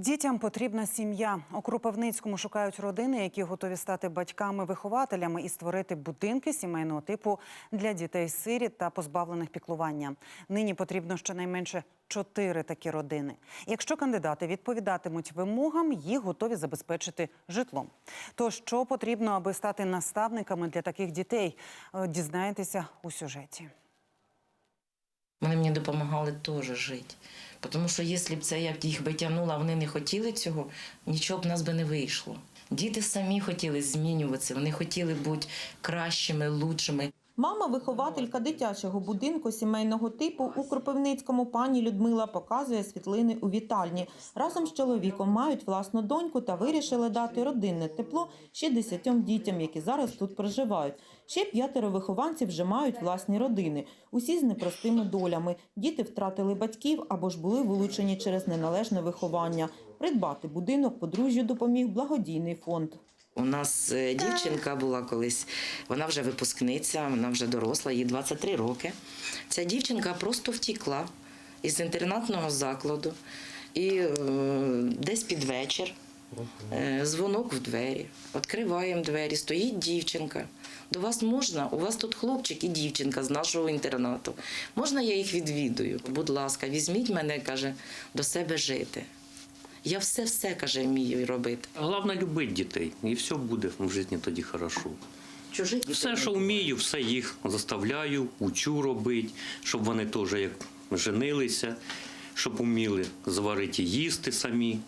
Дітям потрібна сім'я. У Кропивницькому шукають родини, які готові стати батьками-вихователями і створити будинки сімейного типу для дітей-сиріт та позбавлених піклування. Нині потрібно щонайменше чотири такі родини. Якщо кандидати відповідатимуть вимогам, їх готові забезпечити житлом. То що потрібно, аби стати наставниками для таких дітей, Е, дізнаєтеся у сюжеті. Вони мені допомагали теж жити. Тому що якщо б це я б їх би тягнула, вони не хотіли цього, нічого б нас би не вийшло. Діти самі хотіли змінюватися, вони хотіли бути кращими, лучшими. Мама, вихователька дитячого будинку сімейного типу у Кропивницькому пані Людмила показує світлини у вітальні. Разом з чоловіком мають власну доньку та вирішили дати родинне тепло ще десятьом дітям, які зараз тут проживають. Ще п'ятеро вихованців вже мають власні родини. Усі з непростими долями. Діти втратили батьків або ж були вилучені через неналежне виховання. Придбати будинок подружжю допоміг благодійний фонд. У нас е, дівчинка була колись, вона вже випускниця, вона вже доросла, їй 23 роки. Ця дівчинка просто втікла із інтернатного закладу. І е, десь під вечір е, дзвонок в двері. Відкриваємо двері, стоїть дівчинка. До вас можна? У вас тут хлопчик і дівчинка з нашого інтернату. Можна я їх відвідую? Будь ласка, візьміть мене, каже, до себе жити. Я все-все, каже, вмію робити. Головне любити дітей, і все буде в житті тоді хорошо. Чужих Все, що вмію, все їх заставляю, учу робити, щоб вони теж як женилися, щоб вміли зварити їсти самі,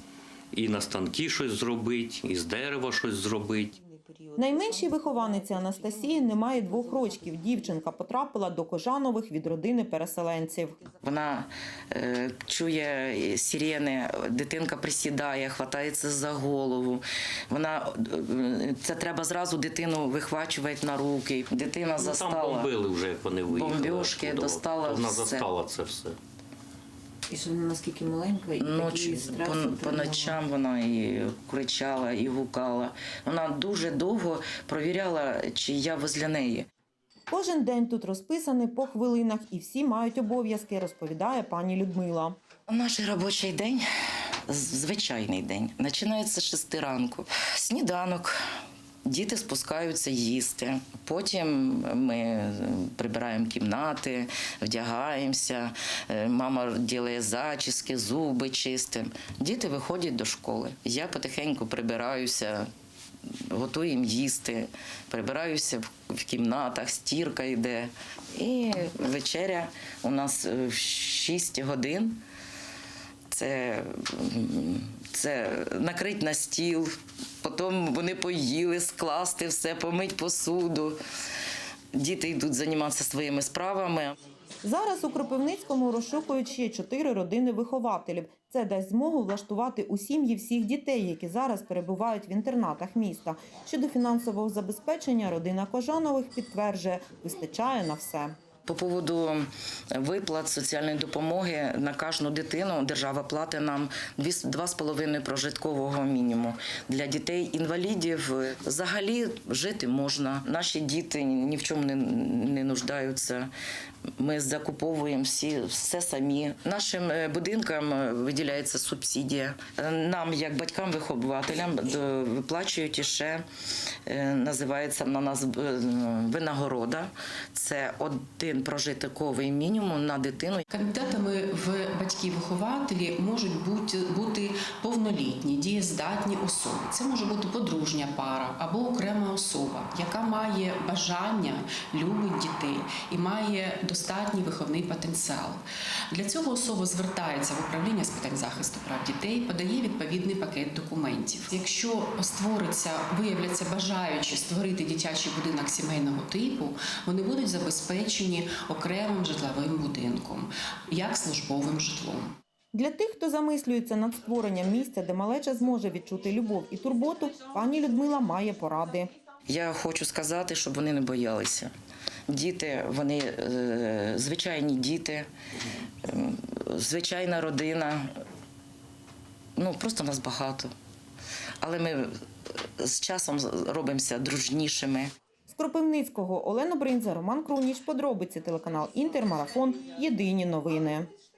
і на станки щось зробити, і з дерева щось зробити. Найменшій вихованиці Анастасії немає двох рочків. Дівчинка потрапила до Кожанових від родини переселенців. Вона е, чує сирени, дитинка присідає, хватається за голову. Вона е, це треба зразу дитину вихвачувати на руки. Дитина Ну, там бомбили вже, як вони виїхали. Бомбьошки, достала Вона все. застала це все. І що вона наскільки маленька, і Ночі по, по ночам вона і кричала, і гукала. Вона дуже довго провіряла, чи я возле неї. Кожен день тут розписаний по хвилинах, і всі мають обов'язки, розповідає пані Людмила. Наш робочий день, звичайний день, починається з 6 ранку. Сніданок. Діти спускаються їсти. Потім ми прибираємо кімнати, вдягаємося. Е, Мама робить зачіски, зуби чистимо. Діти виходять до школи. Я потихеньку прибираюся, готуємо їсти, прибираюся в- кімнатах, стірка йде. І вечеря у нас е, в 6 годин. Це, це накрити на стіл, потім вони поїли, скласти все, помить посуду. Діти йдуть займатися своїми справами. Зараз у Кропивницькому розшукують ще чотири родини вихователів. Це дасть змогу влаштувати у сім'ї всіх дітей, які зараз перебувають в інтернатах міста. Щодо фінансового забезпечення, родина Кожанових підтверджує, вистачає на все. По поводу виплат соціальної допомоги на кожну дитину держава платить нам 2,5 прожиткового мінімуму. Для дітей-інвалідів взагалі жити можна. Наші діти ні в чому не, не нуждаються. Ми закуповуємо всі все самі. Нашим е, будинкам е, виділяється субсидія. Е, Нам, як батькам-вихователям, виплачують іще, е, називається на нас винагорода. Це один прожитковий мінімум на дитину. Кандидатами в батьки-вихователі можуть бути, бути повнолітні, дієздатні особи. Це може бути подружня пара або окрема особа, яка має бажання, любить дітей і має достатній виховний потенціал. Для цього особа звертається в управління з питань захисту прав дітей, подає відповідний пакет документів. Якщо створиться, виявляться бажаючі створити дитячий будинок сімейного типу, вони будуть забезпечені окремим житловим будинком, як службовим житлом. Для тих, хто замислюється над створенням місця, де малеча зможе відчути любов і турботу, пані Людмила має поради. Я хочу сказати, щоб вони не боялися. Діти, вони е, звичайні діти, ем, звичайна родина. Ну, просто нас багато. Але ми з часом робимося дружнішими. З Кропивницького Олена Бринза, Роман Круніч, подробиці телеканал Інтермарафон. Єдині новини.